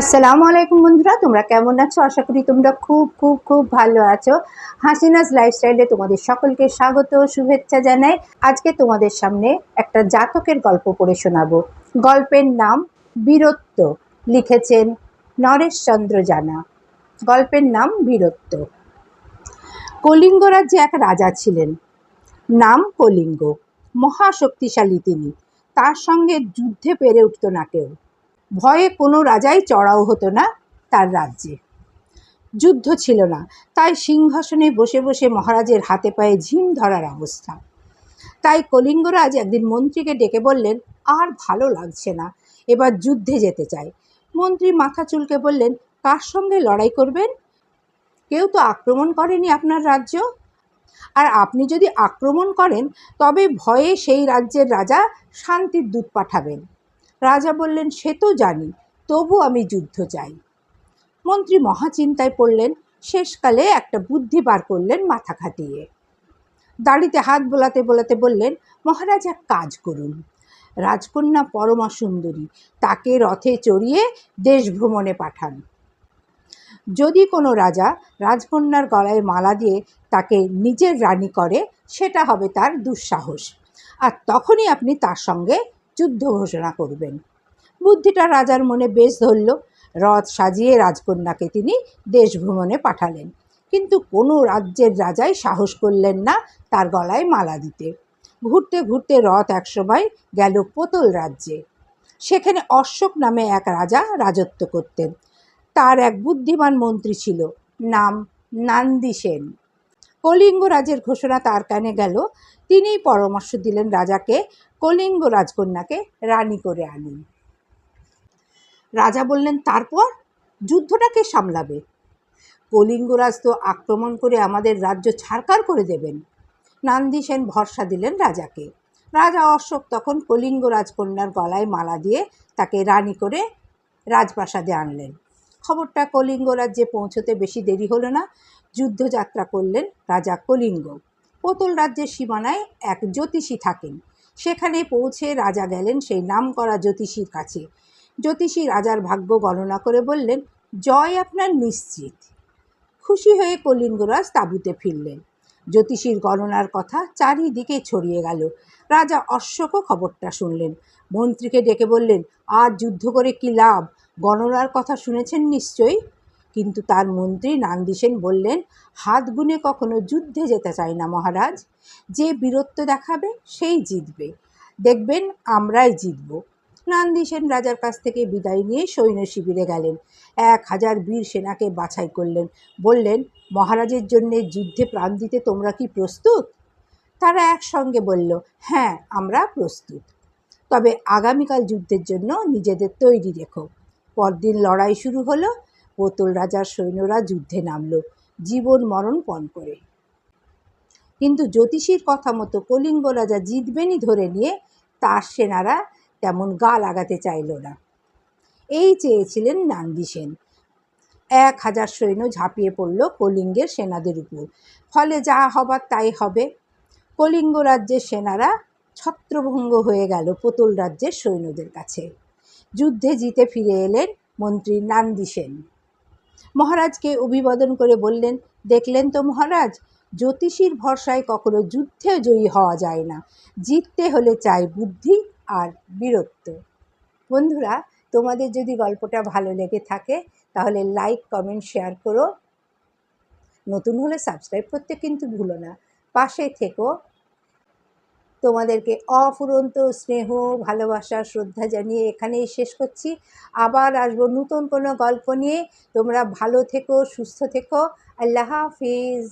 আসসালামু আলাইকুম বন্ধুরা, তোমরা কেমন আছো? আশা করি তোমরা খুব খুব খুব ভালো আছো। হাসিনাস লাইফস্টাইলে তোমাদের সকলকে স্বাগত, শুভেচ্ছা জানাই। আজকে তোমাদের সামনে একটা জাতকের গল্প পড়ে শোনাবো। গল্পের নাম বীরত্ব, লিখেছেন নরেশচন্দ্র জানা। গল্পের নাম বীরত্ব। কলিঙ্গ রাজ্যে এক রাজা ছিলেন। নাম কলিঙ্গ, মহাশক্তিশালী তিনি। তার সঙ্গে যুদ্ধে পেরে উঠত না কেউ। ভয়ে কোনো রাজাই চড়াও হতো না তার রাজ্যে। যুদ্ধ ছিল না, তাই সিংহাসনে বসে বসে মহারাজের হাতে পায়ে ঝিম ধরার অবস্থা। তাই কলিঙ্গরাজ একদিন মন্ত্রীকে ডেকে বললেন, আর ভালো লাগছে না, এবার যুদ্ধে যেতে চাই। মন্ত্রী মাথা চুলকে বললেন, কার সঙ্গে লড়াই করবেন? কেউ তো আক্রমণ করেনি আপনার রাজ্য। আর আপনি যদি আক্রমণ করেন, তবে ভয়ে সেই রাজ্যের রাজা শান্তির দূত পাঠাবেন। রাজা বললেন, সে তো জানি, তবু আমি যুদ্ধ চাই। মন্ত্রী মহাচিন্তায় পড়লেন, শেষকালে একটা বুদ্ধি বার করলেন মাথা খাটিয়ে। দাড়িতে হাত বোলাতে বোলাতে বললেন, মহারাজ, এক কাজ করুন। রাজকন্যা পরমা সুন্দরী তাকে রথে চড়িয়ে দেশ ভ্রমণে পাঠান। যদি কোনো রাজা রাজকন্যার গলায় মালা দিয়ে তাকে নিজের রানী করে, সেটা হবে তার দুঃসাহস। আর তখনই আপনি তার সঙ্গে যুদ্ধ ঘোষণা করবেন। বুদ্ধিটা রাজার মনে বেশ ধরল। রথ সাজিয়ে রাজকন্যাকে তিনি দেশ ভ্রমণে পাঠালেন। কিন্তু কোনো রাজ্যের রাজাই সাহস করলেন না তার গলায় মালা দিতে। ঘুরতে ঘুরতে রথ একসময় গেল পোতল রাজ্যে। সেখানে অশোক নামে এক রাজা রাজত্ব করতেন। তার এক বুদ্ধিমান মন্ত্রী ছিল। নাম নান্দি সেন। কলিঙ্গ রাজের ঘোষণা তার কানে গেল। তিনিই পরামর্শ দিলেন রাজাকে কলিঙ্গ রাজকন্যাকে রানী করে আনুন। রাজা বললেন, তারপর যুদ্ধটাকে সামলাবে? কলিঙ্গরাজ তো আক্রমণ করে আমাদের রাজ্য ছাড়কার করে দেবেন। নান্দি সেন ভরসা দিলেন রাজাকে। রাজা অশোক তখন কলিঙ্গ রাজকন্যার গলায় মালা দিয়ে তাকে রানী করে রাজপ্রাসাদে আনলেন। খবরটা কলিঙ্গ রাজ্যে পৌঁছতে বেশি দেরি হলো না। যুদ্ধযাত্রা করলেন রাজা কলিঙ্গ। পোতল রাজ্যের সীমানায় এক জ্যোতিষী থাকেন। সেখানে পৌঁছে রাজা গেলেন সেই নামকরা জ্যোতিষীর কাছে। জ্যোতিষী রাজার ভাগ্য গণনা করে বললেন, জয় আপনার নিশ্চিত। খুশি হয়ে কলিঙ্গরাজ তাঁবুতে ফিরলেন। জ্যোতিষীর গণনার কথা চারিদিকে ছড়িয়ে গেল। রাজা অশ্বকও খবরটা শুনলেন। মন্ত্রীকে ডেকে বললেন আর যুদ্ধ করে কি লাভ? গণনার কথা শুনেছেন নিশ্চয়ই? কিন্তু তার মন্ত্রী নান্দিসেন বললেন, হাত গুনে কখনো যুদ্ধে যেতে চায় না মহারাজ। যে বীরত্ব দেখাবে, সেই জিতবে। দেখবেন আমরাই জিতব। নান্দিসেন রাজার কাছ থেকে বিদায় নিয়ে সৈন্য শিবিরে গেলেন। এক হাজার বীর সেনাকে বাছাই করলেন। বললেন, মহারাজের জন্য যুদ্ধে প্রাণ দিতে তোমরা কি প্রস্তুত? তারা একসঙ্গে বলল হ্যাঁ আমরা প্রস্তুত। তবে আগামীকাল যুদ্ধের জন্য নিজেদের তৈরি রেখো। পরদিন লড়াই শুরু হলো, পোতল রাজার সৈন্যরা যুদ্ধে নামল, জীবন মরণ পণ করে। কিন্তু জ্যোতিষীর কথা মতো কলিঙ্গ রাজা জিতবেনই ধরে নিয়ে তার সেনারা তেমন গা লাগাতে চাইল না। এই চেয়েছিলেন নান্দি সেন। এক হাজার সৈন্য ঝাঁপিয়ে পড়ল কলিঙ্গের সেনাদের উপর। ফলে যা হবার তাই হবে। কলিঙ্গ রাজ্যের সেনারা ছত্রভঙ্গ হয়ে গেল পোতল রাজ্যের সৈন্যদের কাছে। যুদ্ধে জিতে ফিরে এলেন মন্ত্রী নান্দি সেন। মহারাজকে অভিবাদন করে বললেন, দেখলেন তো মহারাজ, জ্যোতিষীর ভরসায় কখনো যুদ্ধে জয়ী হওয়া যায় না। জিততে হলে চাই বুদ্ধি আর বীরত্ব। বন্ধুরা, তোমাদের যদি গল্পটা ভালো লেগে থাকে, তাহলে লাইক, কমেন্ট, শেয়ার করো। নতুন হলে সাবস্ক্রাইব করতে কিন্তু ভুলো না। পাশে থেকো। তোমাদেরকে অফুরন্ত স্নেহ, ভালোবাসা, শ্রদ্ধা জানিয়ে এখানেই শেষ করছি। আবার আসব নতুন কোনো গল্প নিয়ে। তোমরা ভালো থেকো, সুস্থ থেকো। আল্লাহ হাফিজ।